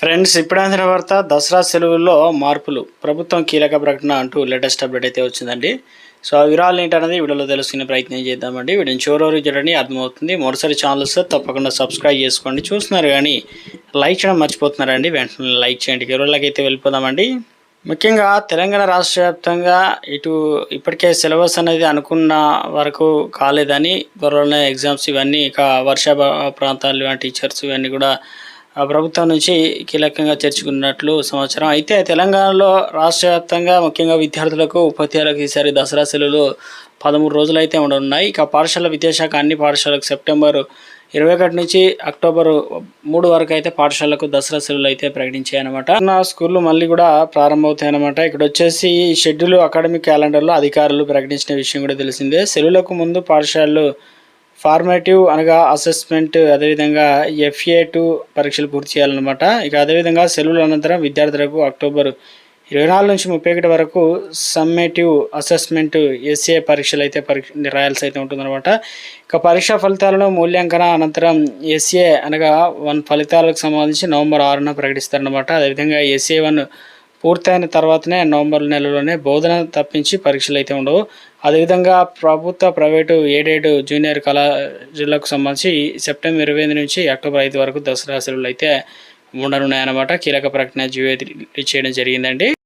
Friends ఇప్పుడు అందిన వార్త దసరా సెలవుల్లో మార్పులు. ప్రభుత్వం కీలక ప్రకటన అంటూ లేటెస్ట్ అప్డేట్ అయితే వచ్చిందండి. సో ఆ వివరాలు ఏంటనేది వీడియోలో తెలుసుకునే ప్రయత్నం చేద్దామండి. వీడియోని చివరి చూడండి అర్థమవుతుంది. మరోసారి ఛానల్స్ తప్పకుండా సబ్స్క్రైబ్ చేసుకోండి. చూస్తున్నారు కానీ లైక్ చేయడం మర్చిపోతున్నారండి. వెంటనే లైక్ చేయండి. వివరాలకి అయితే వెళ్ళిపోదామండి. ముఖ్యంగా తెలంగాణ రాష్ట్ర వ్యాప్తంగా ఇటు ఇప్పటికే సిలబస్ అనేది అనుకున్న వరకు కాలేదని త్వరలోనే ఎగ్జామ్స్ ఇవన్నీ ఇక వర్ష ప్రాంతాలు ఇలాంటి టీచర్స్ ఇవన్నీ కూడా ప్రభుత్వం నుంచి కీలకంగా చేర్చుకున్నట్లు సమాచారం. అయితే తెలంగాణలో రాష్ట్ర వ్యాప్తంగా ముఖ్యంగా విద్యార్థులకు ఉపాధ్యాయులకు ఈసారి దసరా సెలవులు పదమూడు రోజులు అయితే ఉండనున్నాయి. ఇక పాఠశాల విద్యాశాఖ అన్ని పాఠశాలకు సెప్టెంబర్ ఇరవై ఒకటి నుంచి అక్టోబర్ మూడు వరకు అయితే పాఠశాలకు దసరా సెలవులు అయితే ప్రకటించాయి అనమాట నా స్కూళ్ళు మళ్ళీ కూడా ప్రారంభమవుతాయి అనమాట ఇక్కడ వచ్చేసి ఈ షెడ్యూల్ అకాడమిక్ క్యాలెండర్లో అధికారులు ప్రకటించిన విషయం కూడా తెలిసిందే. సెలవులకు ముందు పాఠశాలలు ఫార్మేటివ్ అనగా అసెస్మెంట్ అదేవిధంగా ఎఫ్ఏ టూ పరీక్షలు పూర్తి చేయాలన్నమాట. ఇక అదేవిధంగా సెలవుల అనంతరం విద్యార్థులకు అక్టోబర్ ఇరవై నాలుగు నుంచి ముప్పై ఒకటి వరకు సమ్మేటివ్ అసెస్మెంట్ ఎస్ఏ పరీక్షలు అయితే పరీక్ష రాయాల్సి అయితే ఉంటుందన్నమాట. ఇక పరీక్షా ఫలితాలను మూల్యాంకన అనంతరం ఎస్ఏ అనగా వన్ ఫలితాలకు సంబంధించి నవంబర్ ఆరున ప్రకటిస్తారనమాట అదేవిధంగా ఎస్ఏ వన్ పూర్తయిన తర్వాతనే నవంబర్ నెలలోనే బోధన తప్పించి పరీక్షలు అయితే ఉండవు. అదేవిధంగా ప్రభుత్వ ప్రైవేటు ఏడేడు జూనియర్ కళాశాలకు సంబంధించి సెప్టెంబర్ ఇరవై ఎనిమిది నుంచి అక్టోబర్ ఐదు వరకు దసరా సెలవులు అయితే ఉండనున్నాయన్నమాట. కీలక ప్రకటన జీవో చేయడం జరిగిందండి.